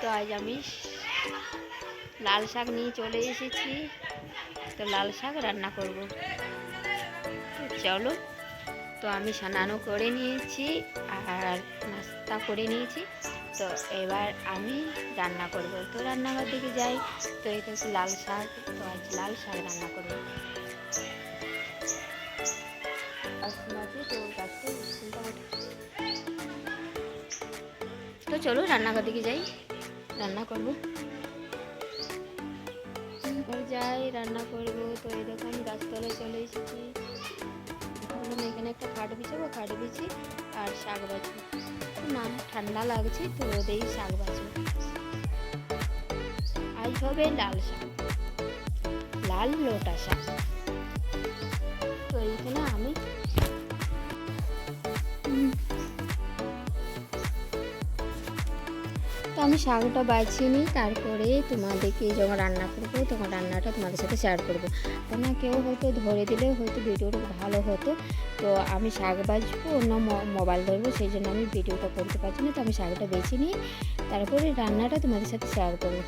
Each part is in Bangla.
তো আজ আমি লাল শাক নিয়ে চলে এসেছি। তো লাল শাক রান্না করব। চলো, তো আমি স্নানও করে নিয়েছি আর নাস্তা করে নিয়েছি। তো এবার আমি রান্না করব। তো রান্নাঘর দিকে যাই। তো এটা হচ্ছে লাল শাক। তো আজ লাল শাক রান্না করব। তো চলো রান্নাঘর দিকে যাই। রান্না করব। যাই, রান্না করব। তো আমি গাছতলায় চলে এসেছি। ভাবলাম এখানে একটা খাট বিছাবো, খাট বিছি আর শাক বাছবো। না ঠান্ডা লাগছে তো রোদেই শাক বাছবো। আজ হবে লাল শাক। লাল লোটা শাক। আমি শাকটা বাছিয়ে নিই, তারপরে তোমাদেরকে যখন রান্না করব তখন রান্নাটা তোমাদের সাথে শেয়ার করব। কেন কেউ হয়তো ধরে দিলে হয়তো ভিডিওটা ভালো হতো। তো আমি শাক বাছবো, অন্য মোবাইল ধরবো, সেই জন্য আমি ভিডিওটা করতে পারছি না, তো আমি শাকটা বেছে নিই তারপরে রান্নাটা তোমাদের সাথে শেয়ার করব।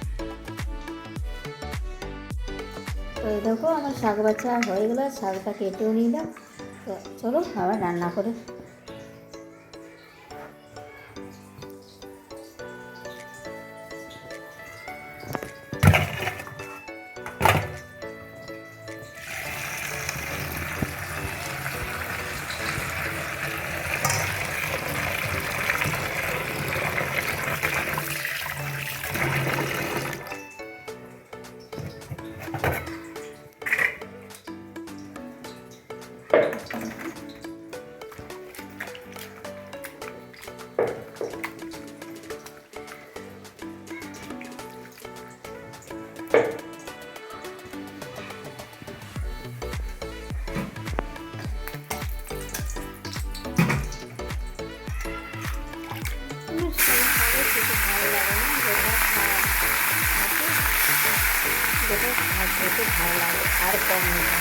তো দেখো, আমার শাক বাছা হয়ে গেলো শাকটা কেটেও নিলাম। তো চলো আবার রান্না করে যেটা শাক খেতে ভালো লাগে, আর কম না।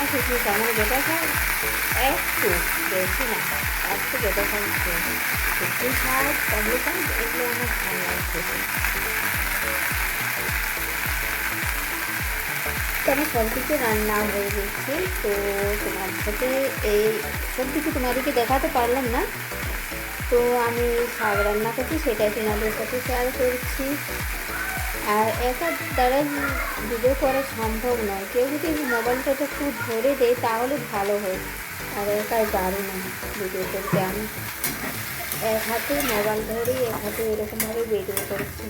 আর কিছু তেমন যেটা খাই একটু বেশি না, একটু যেটা খাই একটু শাক তাহলে খাই এগুলো আমার ভালো লাগে খেতে। সব কিছু রান্না হয়ে গেছে, তো তোমার সাথে এই সব কিছু তোমাদেরকে দেখাতে পারলাম না। তো আমি শাক রান্না করছি সেটাই তোমাদের সাথে শেয়ার করছি। আর একা দ্বারা ভিডিও করা সম্ভব নয়। কেউ যদি মোবাইলটা একটু ধরে দেয়, তাহলে ভালো হয়। আর একাই পারি না ভিডিও করতে। আমি এক হাতে মোবাইল ধরেই এক হাতে এরকমভাবে ভিডিও করছি।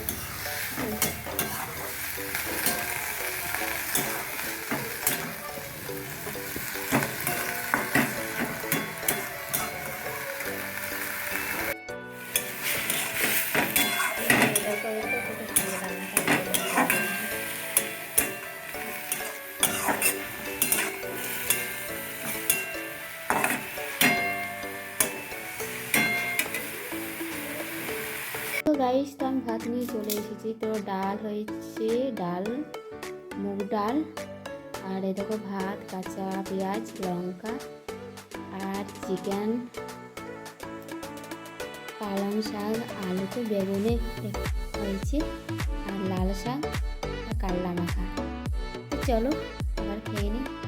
গাইস তো আমি ভাত নিয়ে চলে এসেছি। তো ডাল হয়েছে, ডাল, মুগ ডাল, আর এ দেখো ভাত, কাঁচা পেঁয়াজ, লঙ্কা, আর চিকেন পালং শাক, আলুতে বেগুনে হয়েছে, আর লাল শাক আর কাল্লা মাখা চলো এবার খেয়ে নিই